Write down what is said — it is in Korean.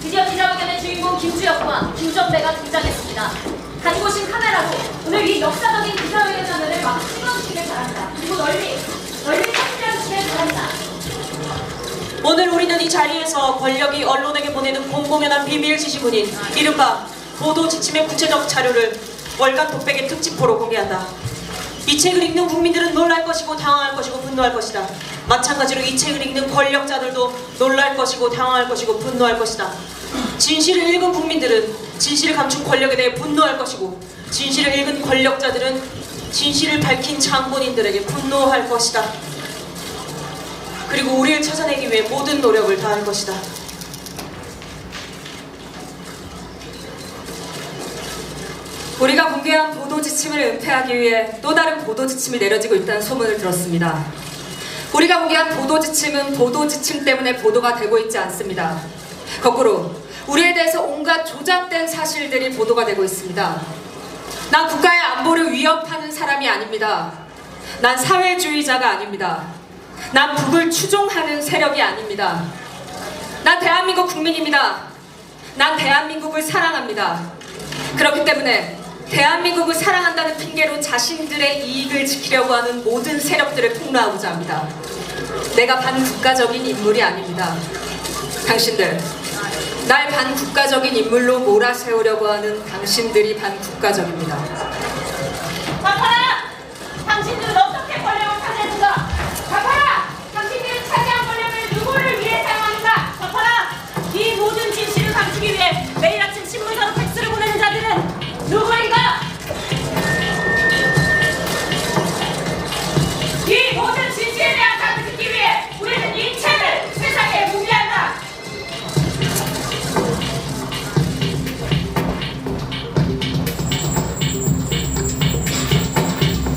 드디어 기자회견의 주인공 김주혁과 김정배가 등장했습니다. 오신 카메라로 오늘 이 역사적인 기자회견 장면을 막 찍어주시길 바랍니다. 그리고 널리, 널리 퍼뜨려주시길 바랍니다. 오늘 우리는 이 자리에서 권력이 언론에게 보내는 공공연한 비밀 지시문인 이른바 보도 지침의 구체적 자료를 월간 독백의 특집포로 공개한다. 이 책을 읽는 국민들은 놀랄 것이고 당황할 것이고 분노할 것이다. 마찬가지로 이 책을 읽는 권력자들도 놀랄 것이고 당황할 것이고 분노할 것이다. 진실을 읽은 국민들은 진실을 감춘 권력에 대해 분노할 것이고 진실을 읽은 권력자들은 진실을 밝힌 장본인들에게 분노할 것이다. 그리고 우리를 찾아내기 위해 모든 노력을 다할 것이다. 우리가 공개한 보도 지침을 은폐하기 위해 또 다른 보도 지침이 내려지고 있다는 소문을 들었습니다. 우리가 공개한 보도 지침은 보도 지침 때문에 보도가 되고 있지 않습니다. 거꾸로 우리에 대해서 온갖 조작된 사실들이 보도가 되고 있습니다. 난 국가의 안보를 위협하는 사람이 아닙니다. 난 사회주의자가 아닙니다. 난 북을 추종하는 세력이 아닙니다. 난 대한민국 국민입니다. 난 대한민국을 사랑합니다. 그렇기 때문에 대한민국을 사랑한다는 핑계로 자신들의 이익을 지키려고 하는 모든 세력들을 폭로하고자 합니다. 내가 반국가적인 인물이 아닙니다. 당신들, 날 반국가적인 인물로 몰아세우려고 하는 당신들이 반국가적입니다.